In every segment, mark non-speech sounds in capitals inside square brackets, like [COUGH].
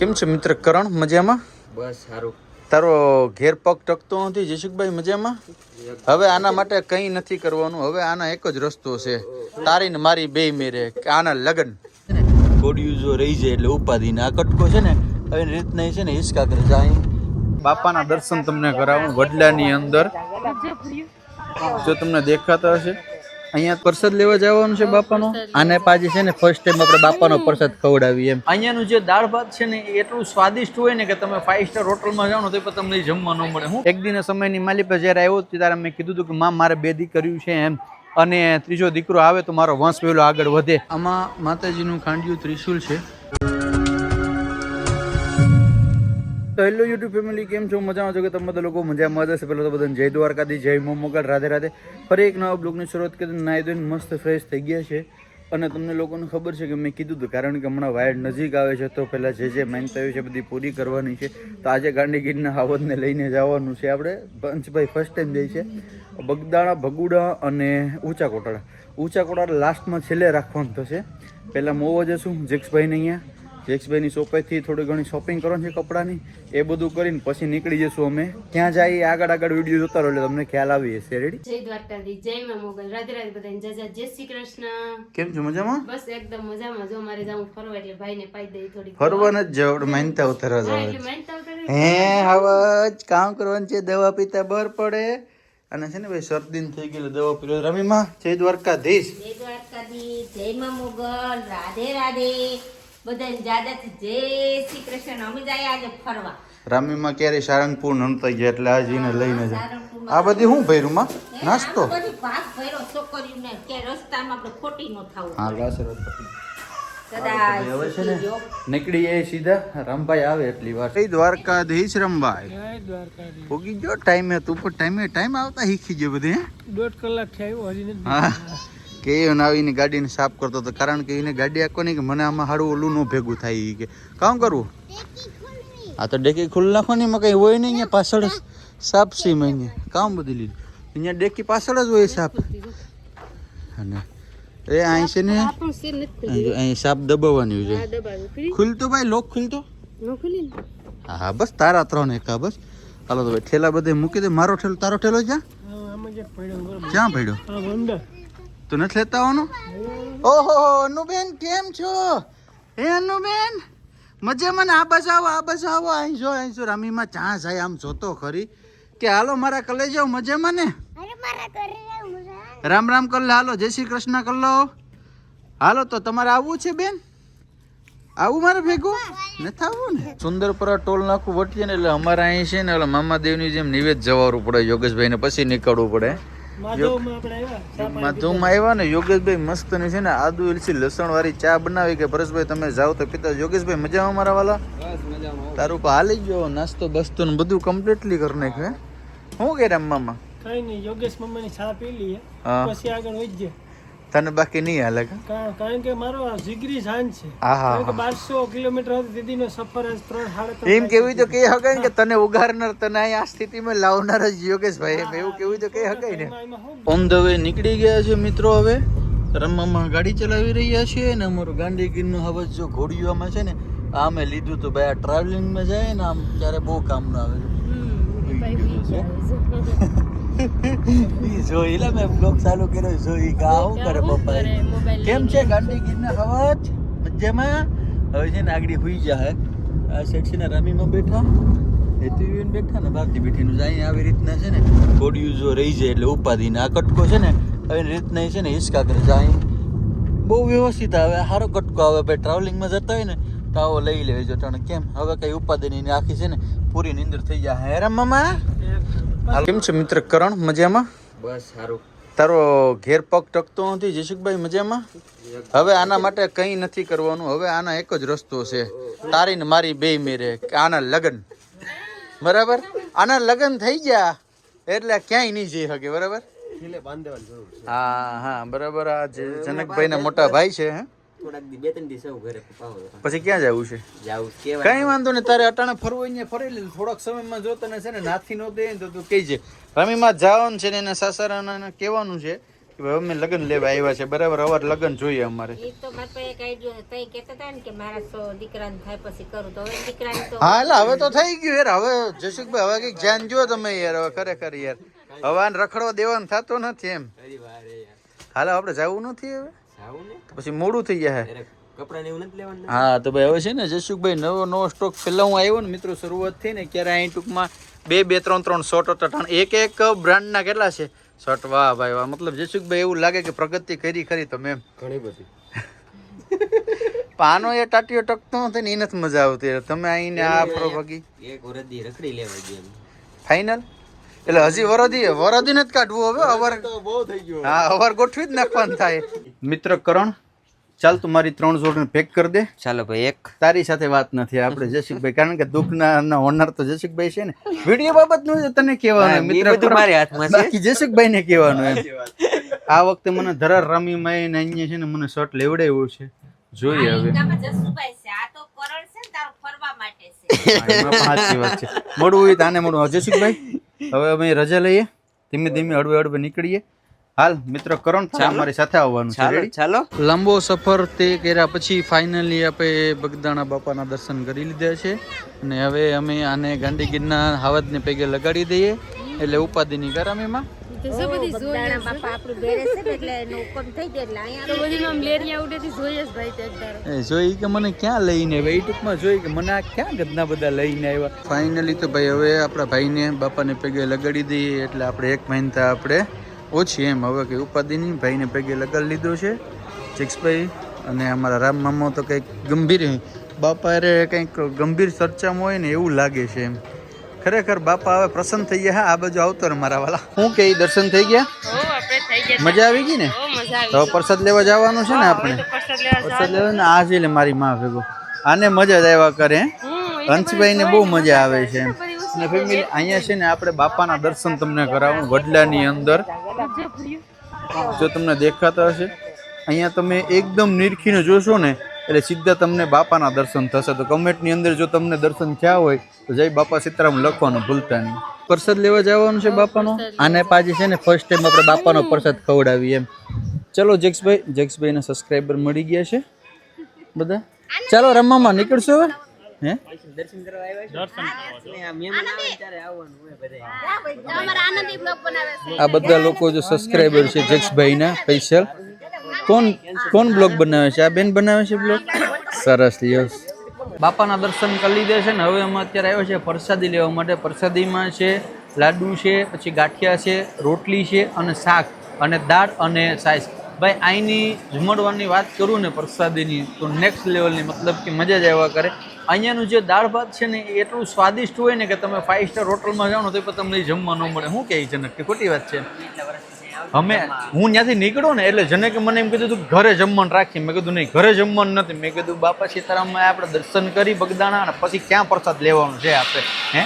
કેમ છે મિત્ર કરણ? મજામાં? બસ સારું. તારો ઘેર પગ ટકતો નથી જયસુખભાઈ મજામાં? હવે આના માટે કંઈ નથી કરવાનું હવે આના એક જ રસ્તો છે. તારી ને મારી બે મેરે આના લગન. ગોડિયું જો રહી જાય એટલે ઉપાધિ ને આ કટકો છે ને એની રીતના છે ને હિસકા કરે જાય બાપાના દર્શન તમને કરાવું વડલાની અંદર. જો તમને દેખાતા હશે. અહીંયા પ્રસાદ લેવા જવાનું છે બાપાનો. અને પાછી છે ને ફર્સ્ટ ટાઈમ આપણે બાપાનો પ્રસાદ ખવડાવીએ એમ. અહીંયાનું જે દાળ ભાત છે ને એટલું સ્વાદિષ્ટ હોય ને કે તમે ફાઈવ સ્ટાર હોટલમાં જાઓ ને તો પણ તમને જમવા ન મળે. હું એક દિન સમયની માલી પર જ્યારે આવ્યો ત્યારે મેં કીધું હતું કે માં મારે બે દીકર્યું છે એમ. અને ત્રીજો દીકરો આવે તો મારો વંશ વેલો આગળ વધે. આમાં માતાજીનું ખાંડિયું ત્રિશુલ છે. તો હેલો યુટ્યુબ ફેમિલી કેમ છો? મજામાં છો કે તમે બધા લોકો? મજા હશે. પહેલાં તો બધાને જય દ્વારકાથી જય મોમોગલ રાધે રાધે. ફરી એક નવા બ્લોગની શરૂઆત કરી નાહી ધોઈને મસ્ત ફ્રેશ થઈ ગયા છે. અને તમને લોકોને ખબર છે કે મેં કીધું હતું, કારણ કે હમણાં વાયર નજીક આવે છે, તો પહેલાં જે જે હોય છે બધી પૂરી કરવાની છે. તો આજે ગાંધીગીરના હાવતને લઈને જવાનું છે આપણે. પંચભાઈ ફર્સ્ટ ટાઈમ જઈએ છે. બગદાણા, ભગુડા અને ઊંચા કોટાળા. ઊંચા કોટાળા લાસ્ટમાં છેલ્લે રાખવાનું થશે. પહેલાં મોવા જશું, જેક્સભાઈને અહીંયા. જેક્સભાઈની શોપેથી થોડી ઘણી શોપિંગ કરવાની છે કપડાની એ બધું કરીને પછી નીકળી જશું અમે. ત્યાં જઈએ આગળ આગળ વીડિયો જોતા રહો એટલે તમને ખ્યાલ આવી જશે. રેડી જય દ્વારકાધીશ જય માં મોગલ. રાધે રાધે બધાને જય જય જય શ્રી કૃષ્ણ. કેમ છો? મજામાં? બસ એકદમ મજામાં. જો મારે જાવું ફરવા એટલે ભાઈને પાઈ દઈ થોડી ફરવાના જ જવડ માનતા ઉતરવા જવા. હે હવે કામ કરવાનું છે. દવા પીતા બર પડે. અને છે ને ભાઈ શરદી થઈ ગયેલી દવા પીરો રમીમાં. જય દ્વારકાધીશ. જય દ્વારકાધીશ જય માં મોગલ. રાધે રાધે. બધાને જાદાથી જય શ્રી કૃષ્ણ. અમે જાય આજે ફરવા. રામીમાં ક્યારે સારંગપુર નમતા ગયા એટલે આજે એને લઈને જાય આ બધી શું ભર્યું માં? નાસ્તો? બધી ભાગ ભર્યો છોકરીઓને. કે રસ્તામાં આપણે ખોટી ન થાવું હા રાસ હવે છે ને નીકળી જાય સીધા. રામભાઈ આવે એટલી વાર. જય દ્વારકાધીશ રમભાઈ. ભોગી ગયો ટાઈમે તું પણ ટાઈમે ટાઈમ આવતા શીખી ગયો બધે હે? દોઢ કલાક થયો હજી નથી હા. કે એ આવીને ગાડીને સાફ કરતો હતો. કારણ કે એને ગાડી આખો નહીં કે મને આમાં સારું ઓલું નો ભેગું થાય કે. કામ કરવું? આ તો ડેકી ખુલ્લી નાખવાની એમાં કંઈ હોય નહીં અહીંયા પાછળ સાપ છે એમાં કામ બધી લીધું. અહીંયા ડેકી પાછળ જ હોય સાપ અને એ અહીં છે ને અહીં સાપ દબાવવાની આ ખુલતો ભાઈ લોક ખુલતો? હા બસ તારા ત્રણ એકા બસ. હાલો તો ભાઈ ઠેલા બધે મૂકી દે. મારો ઠેલો તારો ઠેલો જ્યાં ક્યાં પડ્યો? તો નથી લેતા આવવાનું? ઓહો અનુબેન કેમ છો? હે અનુબેન? મજામાં ને આ બાજુ આવો આ બાજુ આવો. અહીં જો અહીં જો રામીમાં ચા જાય આમ જોતો ખરી. કે હાલો મારા કલે જાઓ મજામાં ને રામ રામ કર હાલો જય શ્રી કૃષ્ણ કર લો. હાલો તો તમારે આવવું છે બેન? આવું મારે ભેગું? નથી આવવું ને? સુંદરપુરા ટોલ નાખું વટીએ ને એટલે અમારે અહીં છે ને એટલે મામાદેવની જેમ નિવેદ જવાનું પડે યોગેશભાઈને પછી નીકળવું પડે. માધવમાં આપણે આવ્યા ને યોગેશભાઈ મસ્તની છે ને આદુ એલચી લસણ વાળી ચા બનાવી કે પરેશભાઈ તમે જાઓ તો પીતા યોગેશભાઈ મજામાં મારા વાલા? તારું પા હાલી ગયો નાસ્તો બસ્તો ને બધું કમ્પ્લીટલી કરી નાખ્યું હે? શું કે રામ મામા કઈ નહીં યોગેશ મમ્મીની ચા પી લઈએ. પછી આગળ વધીએ તને બાકી નહીં હાલે કે? કારણ કે મારો જીગરી જાન છે. બારસો કિલોમીટર હતી દીદીનો સફર આજ ત્રણ સાડા એમ કેવું તો કહી શકાય કે તને ઉગારનાર તને અહીં આ સ્થિતિમાં લાવનાર જ યોગેશભાઈ એમ એવું કેવું તો કહી શકાય ને? ઓન ધ વે નીકળી ગયા છે મિત્રો હવે. રમવામાં ગાડી ચલાવી રહ્યા છીએ ને અમારું ગાંધીગીરનું હવે જો ઘોડીઓમાં છે ને આ મેં લીધું તો ભાઈ આ ટ્રાવેલિંગમાં જાય ને આમ ત્યારે બહુ કામ ના આવે. ઈ જોઈ લે મેં બ્લોગ ચાલુ કર્યો જોઈ કે કરે બપાઈ કેમ છે ગાંધીગીરના અવાજ? મજામાં? હવે છે ને આગળ હુઈ હે. આ સેટ છે ને રમીમાં બેઠા. હેતુવીન બેઠા ને ભારતી બેઠીનું જાય આવી રીતના છે ને ઘોડિયું જો રહી જાય એટલે ઉપાધિ ને આ કટકો છે ને હવે એની રીતના છે ને હિસકા કરે જાય બહુ વ્યવસ્થિત આવે સારો કટકો આવે ભાઈ ટ્રાવેલિંગમાં જતા હોય ને તો આવો લઈ લેજો જાણે કેમ? હવે કઈ ઉપાધિ નહીં આખી છે ને પૂરી નીંદર થઈ જાય. હે રામ મામા? કેમ છે મિત્ર કરણ? મજામાં? બસ સારું. તારો ઘેર પગ ટકતો નથી જયસુખભાઈ મજામાં? હવે આના માટે કંઈ નથી કરવાનું. હવે આના એક જ રસ્તો છે. તારી ને મારી બે મેરે આના લગ્ન. બરાબર? આના લગ્ન થઈ ગયા. એટલે ક્યાંય નહીં જઈ શકે બરાબર? હા હા બરાબર. આ જે જનકભાઈના મોટા ભાઈ છે હે? થોડાક બે ત્રણ દિવસ આવું ઘરે પપ્પા પછી ક્યાં જવું છે? જાવું કેવાય કઈ વાંધો નહીં તારે અટાણે ફરવું અહીંયા ફરી લે. થોડાક સમયમાં જો તને છે ને નાથી નો દે તો તું કહીજે. રમીમાં જવાનું છે ને એના સાસરાના કહેવાનું છે કે ભાઈ અમે લગ્ન લેવા આવ્યા છે. બરાબર અવાર લગ્ન જોઈએ અમારે. એ તો મારા પાસે એક આઈડિયો તઈ કહેતા હતા ને કે મારા સો દીકરાને થાય પછી કરું. તો હવે તો હા એટલે હવે તો થઈ ગયું યાર. હવે જશુકભાઈ હવે કંઈક ધ્યાન જો તમે યાર. હવે ખરેખર યાર. હવે આને રખડવા દેવાનું થતો નથી એમ. હાલ વાર હાલો આપણે જવું નથી હવે? ને પછી મોડું થઈ જાય? હા તો ભાઈ હવે છે ને જશુકભાઈ નવો નવો સ્ટોક પેલા હું આવ્યો ને મિત્રો શરૂઆત થઈ ને ક્યારે અહીં ટૂંકમાં બે બે ત્રણ ત્રણ શર્ટ હતા. એક એક બ્રાન્ડના કેટલા છે? શર્ટ વાહ ભાઈ વાહ. મતલબ જશુકભાઈ એવું લાગે કે પ્રગતિ કરી ખરી તમે ઘણી બધી. [LAUGHS] પાનો એ ટાટીઓ ટકતો નથી ને એ નથી મજા આવતી. તમે અહીં આ પ્રોપગી એક રખડી લેવા ફાઇનલ એટલે હજી વરદી વરદી નથી કાઢવું હવે અવાર બહુ થઈ ગયું હા અવાર ગોઠવી જ નાખવાનું થાય. મિત્ર કરણ ચાલ તું મારી ત્રણ જોડને પેક કરી દે. ચાલો ભાઈ એક. તારી સાથે વાત નથી આપણે જયશિકભાઈ કારણ કે દુઃખના ઓનર તો જશિકભાઈ છે ને. વીડિયો બાબતનું તને કહેવાનું મિત્ર બધું મારી હાથમાં છે. બાકી જશિકભાઈ ને કહેવાનું એમ. આ વખતે મને ધરા રમી માય ને અહીંયા છે ને મને શર્ટ લેવડાવ્યો છે. જોઈએ હવે. આમાં જસુભાઈ છે. આ તો કરણ છે ને તારું ફરવા માટે છે. હા, એમાં પણ સાચી વાત છે. મોડું હોય તો આને મોડું. જશિકભાઈ હવે અમે રજા લઈએ. ધીમે ધીમે હળવે હળવે નીકળીએ. હાલ મિત્ર કરણ છે અમારી સાથે આવવાનું છે. ચાલો લાંબો સફર તે કર્યા પછી ફાઇનલી આપણે બગદાણા બાપાના દર્શન કરી લીધા છે. અને હવે અમે આને ગાંધીગીરના હાવજને પૈકે લગાડી દઈએ. એટલે છે ને એટલે એનો હુકમ થઈ જાય એટલે અહીંયા એ જોઈ કે મને ક્યાં લઈને એ ટૂંકમાં જોઈ કે મને આ ક્યાં ગદના બધા લઈને આવ્યા? ફાઇનલી તો ભાઈ હવે આપણા ભાઈને બાપાને પૈકે લગાડી દઈએ એટલે આપણે એક મહિના આપણે ઓછી એમ. હવે કે ઉપાધિની ભાઈને પૈકે લગાડી લીધો છે. ચિક્સભાઈ અને અમારા રામ મામા તો કંઈક ગંભીર બાપા કંઈક ગંભીર ચર્ચામાં હોય ને એવું લાગે છે એમ. ખરેખર બાપા હવે પ્રસન્ન થઈ ગયા હા આ બાજુ આવતો ને મારા વાલા. શું કે ઈ દર્શન થઈ ગયા? મજા આવી ગઈ ને? તો પ્રસાદ લેવા જવાનું છે ને આપણે? પ્રસાદ લેવા ને આ છે લે મારી માં ભેગો. આને મજા જ આવ્યા કરે હંસભાઈ ને બહુ મજા આવે છે એમ. અને ફેમિલી અહીંયા છે ને આપણે બાપાના દર્શન તમને કરાવું વડલાની અંદર. જો તમને દેખાતા હશે અહીંયા તમે એકદમ નિરખીને જોશો ને એટલે સીધા તમને બાપાના દર્શન થશે. તો કમેન્ટની અંદર જો તમને દર્શન થયા હોય તો જય બાપા સીતારામ લખવાનું ભૂલતા નહીં. પ્રસાદ લેવા જવાનું છે બાપાનો? આને પાછી છે ને ફર્સ્ટ ટાઈમ આપણે બાપાનો પ્રસાદ ખવડાવીએ એમ. ચલો જેક્સભાઈ જેક્સભાઈના સબસ્ક્રાઈબર મળી ગયા છે બધા. ચાલો રમવામાં નીકળશો હવે. હે? દર્શન કરવા આવ્યા છો. આ બધા લોકો જો સબસ્ક્રાઈબર છે જેક્સભાઈના સ્પેશિયલ કોણ કોણ બ્લોગ બનાવે છે? આ બેન બનાવે છે બ્લોગ? સરસ યસ. બાપાના દર્શન કરી લીધા છે ને હવે અમે અત્યારે આવ્યો છે પ્રસાદી લેવા માટે. પ્રસાદીમાં છે લાડુ છે પછી ગાંઠિયા છે રોટલી છે અને શાક અને દાળ અને સાઈસ. ભાઈ અહીંની જમણવાની વાત કરું ને પ્રસાદીની તો નેક્સ્ટ લેવલની મતલબ કે મજા જ આવ્યા કરે. અહીંયાનું જે દાળ ભાત છે ને એ એટલું સ્વાદિષ્ટ હોય ને કે તમે ફાઇવ સ્ટાર હોટલમાં જાઓ ને તો પણ તમને જમવા ન મળે. શું કહે છે કે ખોટી વાત છે. અમે હું ત્યાંથી નીકળ્યો ને એટલે જનકે મને એમ કીધું તું ઘરે જમવાનું રાખી. મેં કીધું નહીં ઘરે જમવાનું નથી. મેં કીધું બાપા સીતારામ આપણે દર્શન કરી બગદાણા અને પછી ક્યાં પ્રસાદ લેવાનો છે આપણે? હે?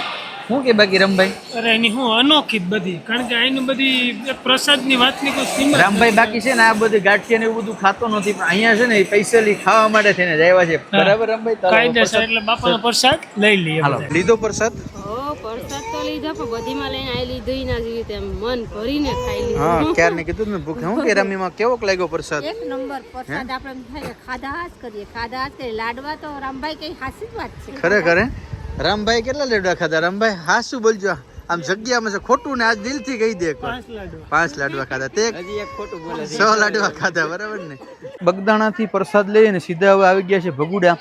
શું કે બાકી રામભાઈ? અરે એની હું અનોખી બધી. કારણ કે અહીંનું બધી પ્રસાદની વાતની કોઈ સીમા રામભાઈ બાકી છે ને આ બધી ગાંઠિયા ને એવું બધું ખાતો નથી પણ અહીંયા છે ને એ પૈસેલી ખાવા માટે થઈને આવ્યા છે. બરાબર રામભાઈ? કાયદેસર એટલે બાપાનો પ્રસાદ લઈ લઈએ લીધો પ્રસાદ? ઓ પ્રસાદ લીધો પણ બધીમાં લઈને આવી લીધું ના જેવી તેમ મન ભરીને ખાઈ લીધું. હા ક્યારને કીધું ને ભૂખ. હું કે રમીમાં કેવોક લાગ્યો પ્રસાદ? એક નંબર પ્રસાદ આપણે થાય ખાધા જ કરીએ ખાધા જ કરીએ. લાડવા તો રામભાઈ કઈ હાસી જ વાત છે. ખરેખર રામભાઈ કેટલા લેડવા ખાધા? રામભાઈ હાસુ બોલજો. આમ જગ્યામાં છે ખોટું ને આજ દિલથી કહી દે પાંચ લાડવા. પાંચ લાડવા ખાધા. તે હજી ખોટું બોલે છે. સો લાડવા ખાધા બરાબર ને? બગદાણાથી પ્રસાદ લઈને સીધા હવે આવી ગયા છે ભગુડા.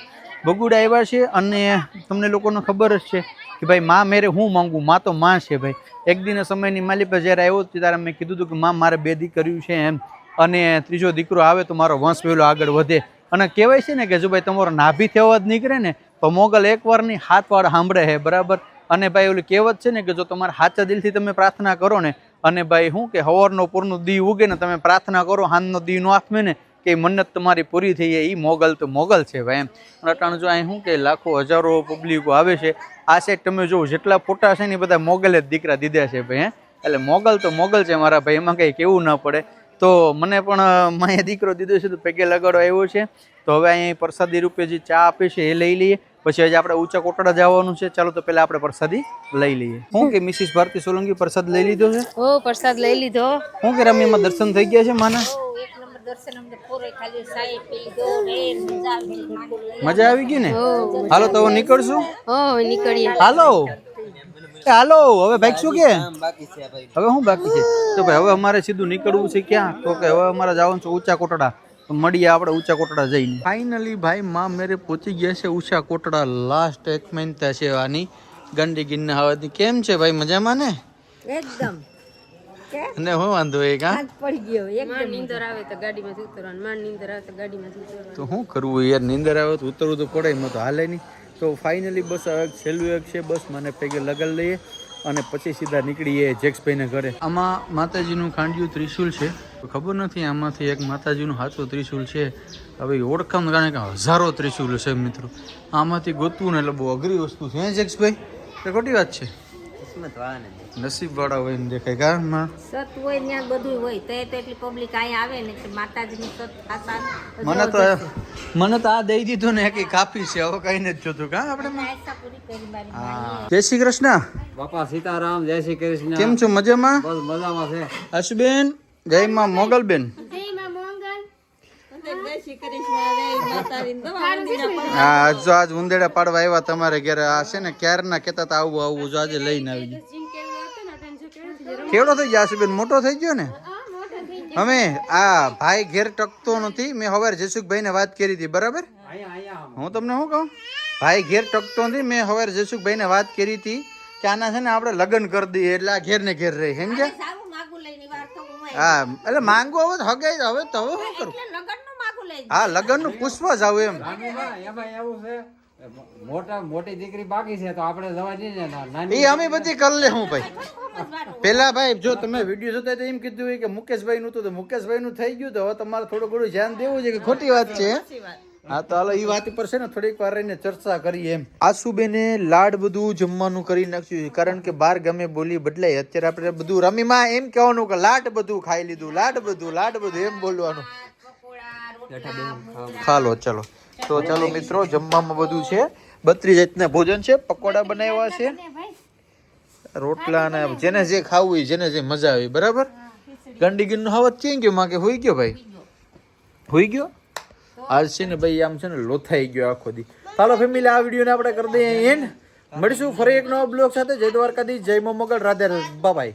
ભગુડા આવ્યા છે અને તમને લોકોને ખબર જ છે કે ભાઈ, માં, મેરે હું માંગુ? માં તો માં છે ભાઈ. એક દિન સમયની માલી પર જ્યારે આવ્યો ત્યારે મેં કીધું હતું કે, માં, મારે બે દીકરીયું છે એમ. અને ત્રીજો દીકરો આવે તો મારો વંશ વેલો આગળ વધે. અને કહેવાય છે ને કે, જો ભાઈ, તમારો નાભી થવા જ નીકળે ને, તો મોગલ એકવારની નહીં હાથ વાળ સાંભળે છે બરાબર? અને ભાઈ, ઓલી કહેવત છે ને કે, જો તમારા સાચા દિલથી તમે પ્રાર્થના કરો ને, અને ભાઈ શું કે હવારનો પૂરનું દી ઉગે ને, તમે પ્રાર્થના કરો, હાનનો દી નો આથમે ને કે મન્નત તમારી પૂરી થઈ જાય એ મોગલ તો મોગલ છે ભાઈ એમ. અને જો અહીં શું કે લાખો હજારો પબ્લિકો આવે છે આ સાઈડ તમે જો જેટલા ફોટા છે ને બધા મોગલે જ દીકરા દીધા છે ભાઈ એટલે મોગલ તો મોગલ છે મારા ભાઈ એમાં કંઈ કેવું ના પડે. તો મને પણ મેં દીકરો દીધો છે તો પગે લગાડો આવ્યો છે. તો હવે અહીં પ્રસાદી રૂપે જે ચા આપે છે એ લઈ લઈએ. પછી હજી આપણે ઊંચા કોટડા જવાનું છે. ચાલો તો પહેલા આપણે પ્રસાદી લઈ લઈએ. શું કે મિસિસ ભારતી સોલંકી પ્રસાદ લઈ લીધો છે? ઓ પ્રસાદ લઈ લીધો. શું કે રમીમાં દર્શન થઈ ગયા છે માના? દર્શન અમને પૂરે ખાલી સાહેબ પી લીધો મજા આવી ગઈ. મજા આવી ગઈ ને? હાલો તો હવે નીકળશું. હો નીકળીએ. હાલો. હાલો હવે ભાઈ શું કે? આમ બાકી છે ભાઈ હવે શું બાકી છે? તો ભાઈ હવે અમારે સીધું નીકળવું છે ક્યાં? તો કે હવે અમારે જવાનું છે ઊંચા કોટડા. તો મળીએ આપણે ઊંચા કોટડા જઈને. ફાઇનલી ભાઈ માં મેરે પહોંચી ગયા છે ઊંચા કોટડા. લાસ્ટ એક મહિના છે આની. ગંડી ગિન્ના હવાથી. કેમ છે ભાઈ મજામાં ને? એકદમ. અને હું વાંધો એ કા? પડી ગયો એક માંડ નીંદર આવે તો ગાડીમાંથી ઉતરવાનું. માંડ નીંદર આવે તો ગાડીમાંથી ઉતરવાનું. તો શું કરવું યાર? નીંદર આવે તો ઉતરવું તો પડે એમાં તો હાલે નહીં. તો ફાઇનલી બસ હવે છેલ્લું એક છે બસ મને પેગે લગાડી લઈએ અને પછી સીધા નીકળીએ જેક્સભાઈને ઘરે. આમાં માતાજીનું ખાંડિયું ત્રિશુલ છે. તો ખબર નથી આમાંથી એક માતાજીનું સાચું ત્રિશુલ છે. હવે ઓળખાણ કારણે કે હજારો ત્રિશુલ છે મિત્રો. આમાંથી ગોતવું ને એટલે બહુ અઘરી વસ્તુ છે હે જેક્સભાઈ? એ ખોટી વાત છે. કિસ્મત વાળા નસીબવાળા હોય ને દેખાય કારણમાં સત હોય ત્યાં બધું હોય તો એ તો એટલી પબ્લિક અહીંયા આવે ને કે માતાજીની સત ખાસા મને તો મને તો આ દઈ દીધું ને કે કાપી છે હવે કઈ નથી જોતું. કા આપણે જય શ્રી કૃષ્ણ. બાપા સીતારામ જય શ્રી કૃષ્ણ. કેમ છો? મજામાં? બસ મજામાં છે. હસબેન જય માં મોગલબેન. હા જો આજ ઉંદેડા પાડવા આવ્યા તમારે ઘરે. આ છે ને ક્યારના કહેતા હતા આવું આવું જો આજે લઈને આવી. કેવડો થઈ ગયો હસબેન મોટો થઈ ગયો ને? અમે આ ભાઈ ઘેર ટકતો નથી. મેં હવે જસુખભાઈને વાત કરી હતી બરાબર? હું તમને શું કહું? ભાઈ ઘેર ટકતો નથી. મેં હવે જસુખભાઈને વાત કરી હતી કે આના છે ને આપણે લગ્ન કરી દઈએ એટલે આ ઘેર ને ઘેર રહી સમજ્યા? હું એટલે માંગુ હવે તો હગાઈ હવે તો હવે શું કરું? હા લગ્નનું પુષ્પ જ આવું એમ. એમાં એવું છે મોટા મોટી દીકરી બાકી છે તો આપણે જવા જઈએ ને એ અમે બધી કરી લે હું ભાઈ પેલા ભાઈ જો તમે વીડિયો જોતા તો એમ કીધું હોય કે મુકેશભાઈ નું તો મુકેશભાઈ નું થઈ ગયું તો હવે તમારે થોડું ઘણું ધ્યાન દેવું છે કે ખોટી વાત છે? હા તો હાલો એ વાત ઉપર છે ને થોડીક વાર રહીને ચર્ચા કરીએ એમ. આસુબેને લાડ બધું જમવાનું કરી નાખ્યું છે કારણ કે બાર ગમે બોલી બદલાય. અત્યારે આપણે બધું રમીમાં એમ કહેવાનું કે લાડ બધું ખાઈ લીધું લાડ બધું લાડ બધું એમ બોલવાનું. ખાલો ચલો. તો ચાલો મિત્રો જમવામાં બધું છે. બત્રીસ જાતના ભોજન છે પકોડા બનાવ્યા છે. રોટલા ને જેને જે ખાવું હોય જેને જે મજા આવી બરાબર? ગંડીગીર નો હવત ચી ગયો? માં કે હોઈ ગયો ભાઈ? હોઈ ગયો. આજ છે ને ભાઈ આમ છે ને લોથાઈ ગયો આખો દી. ચાલો ફેમિલી આ વિડીયોને આપણે કરી દઈએ એન્ડ મળીશું ફરી એક નવા બ્લોગ સાથે. જય દ્વારકાથી જય મોગલ રાધે બાબાઈ